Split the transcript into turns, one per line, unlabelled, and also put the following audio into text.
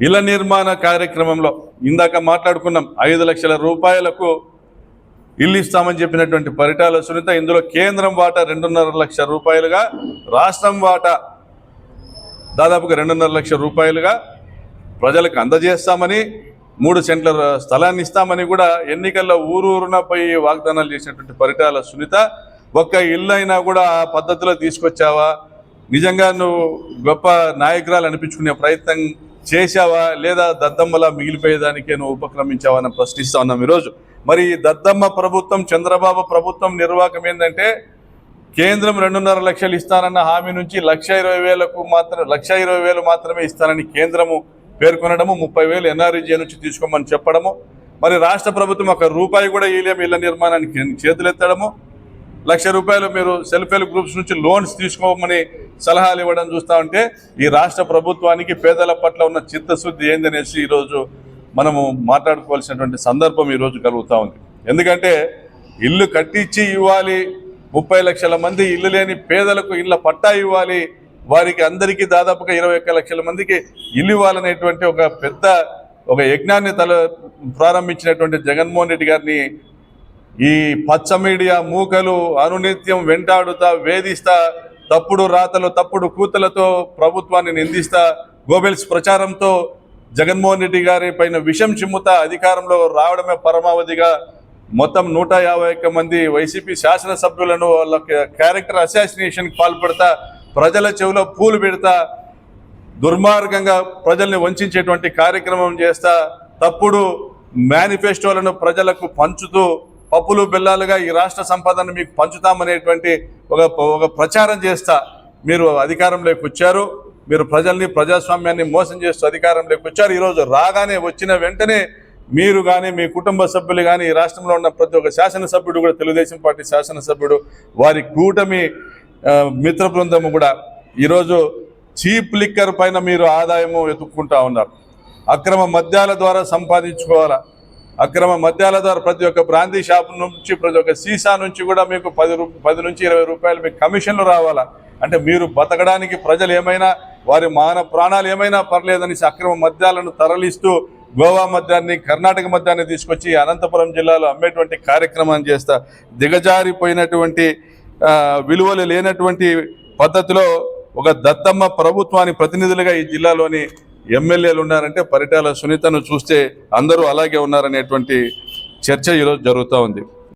ఇళ్ళ నిర్మాణ కార్యక్రమంలో ఇందాక మాట్లాడుకున్నాం ఐదు లక్షల రూపాయలకు ఇల్లు ఇస్తామని చెప్పినటువంటి పరిటాల సునీత ఇందులో కేంద్రం వాటా రెండున్నర లక్షల రూపాయలుగా రాష్ట్రం వాటా దాదాపుగా రెండున్నర లక్షల రూపాయలుగా ప్రజలకు అందజేస్తామని మూడు సెంట్ల స్థలాన్ని ఇస్తామని కూడా ఎన్నికల్లో ఊరూరున పోయి వాగ్దానాలు చేసినటువంటి పరిటాల సునీత ఒక్క ఇల్లు అయినా కూడా ఆ పద్ధతిలో తీసుకొచ్చావా? నిజంగా నువ్వు గొప్ప నాయకురాలు అనిపించుకునే ప్రయత్నం చేశావా లేదా దద్దమ్మలా మిగిలిపోయేదానికే నువ్వు ఉపక్రమించావా అని ప్రశ్నిస్తా ఉన్నాం ఈరోజు. మరి దద్దమ్మ ప్రభుత్వం చంద్రబాబు ప్రభుత్వం నిర్వాహకం ఏంటంటే కేంద్రం రెండున్నర లక్షలు ఇస్తానన్న హామీ నుంచి లక్ష ఇరవై వేలకు మాత్రం లక్ష ఇరవై వేలు మాత్రమే ఇస్తానని కేంద్రము పేర్కొనడము ముప్పై వేలు ఎన్ఆర్ఈజీ నుంచి తీసుకోమని చెప్పడము. మరి రాష్ట్ర ప్రభుత్వం ఒక రూపాయి కూడా ఇలేం ఇళ్ళ నిర్మాణానికి చేతులెత్తడము. లక్ష రూపాయలు మీరు సెల్ఫ్ హెల్ప్ గ్రూప్స్ నుంచి లోన్స్ తీసుకోమని సలహాలు ఇవ్వడం చూస్తా ఉంటే ఈ రాష్ట్ర ప్రభుత్వానికి పేదల పట్ల ఉన్న చిత్తశుద్ధి ఏందనేసి ఈరోజు మనము మాట్లాడుకోవాల్సినటువంటి సందర్భం ఈరోజు కలుగుతూ ఉంది. ఎందుకంటే ఇల్లు కట్టించి ఇవ్వాలి ముప్పై లక్షల మంది ఇల్లు లేని పేదలకు ఇళ్ళ పట్టా ఇవ్వాలి వారికి అందరికీ దాదాపుగా ఇరవై ఒక్క లక్షల మందికి ఇల్లు ఇవ్వాలనేటువంటి ఒక పెద్ద ఒక యజ్ఞాన్ని తల ప్రారంభించినటువంటి జగన్మోహన్ రెడ్డి గారిని ఈ పచ్చ మీడియా మూకలు అనునిత్యం వెంటాడుతా వేధిస్తా తప్పుడు రాతలు తప్పుడు కూతలతో ప్రభుత్వాన్ని నిందిస్తా గోబెల్స్ ప్రచారంతో జగన్మోహన్ రెడ్డి గారి పైన విషం చిమ్ముతా అధికారంలో రావడమే పరమావధిగా మొత్తం నూట యాభై ఒక్క మంది వైసీపీ శాసనసభ్యులను వాళ్ళ క్యారెక్టర్ అసాసినేషన్కి పాల్పడతా ప్రజల చెవిలో పూలు పెడతా దుర్మార్గంగా ప్రజల్ని వంచేటువంటి కార్యక్రమం చేస్తా తప్పుడు మేనిఫెస్టోలను ప్రజలకు పంచుతూ పప్పులు బెల్లాలుగా ఈ రాష్ట్ర సంపదను మీకు పంచుతామనేటువంటి ఒక ఒక ప్రచారం చేస్తా మీరు అధికారంలోకి వచ్చారు. మీరు ప్రజల్ని ప్రజాస్వామ్యాన్ని మోసం చేస్తూ అధికారంలోకి వచ్చారు. ఈరోజు రాగానే వచ్చిన వెంటనే మీరు కానీ మీ కుటుంబ సభ్యులు కానీ ఈ రాష్ట్రంలో ఉన్న ప్రతి ఒక్క శాసనసభ్యుడు కూడా తెలుగుదేశం పార్టీ శాసనసభ్యుడు వారి కూటమి మిత్ర బృందము కూడా ఈరోజు చీప్ లిక్కర్ పైన మీరు ఆదాయము వెతుక్కుంటా ఉన్నారు. అక్రమ మద్యాల ద్వారా సంపాదించుకోవాలా? అక్రమ మద్యాల ద్వారా ప్రతి ఒక్క బ్రాందీ షాప్ నుంచి ప్రతి ఒక్క సీసా నుంచి కూడా మీకు పది రూ పది నుంచి ఇరవై రూపాయలు మీకు కమిషన్లు రావాలా? అంటే మీరు బతకడానికి ప్రజలు ఏమైనా వారి మాన ప్రాణాలు ఏమైనా పర్లేదని అక్రమ మద్యాలను తరలిస్తూ గోవా మద్యాన్ని కర్ణాటక మద్యాన్ని తీసుకొచ్చి అనంతపురం జిల్లాలో అమ్మేటువంటి కార్యక్రమాన్ని చేస్తా దిగజారిపోయినటువంటి విలువలు లేనటువంటి పద్ధతిలో ఒక దత్తమ్మ ప్రభుత్వానికి ప్రతినిధులుగా ఈ జిల్లాలోని ఎమ్మెల్యేలు ఉన్నారంటే పరిటాల సునీతను చూస్తే అందరూ అలాగే ఉన్నారనేటువంటి చర్చ ఈరోజు జరుగుతూ ఉంది.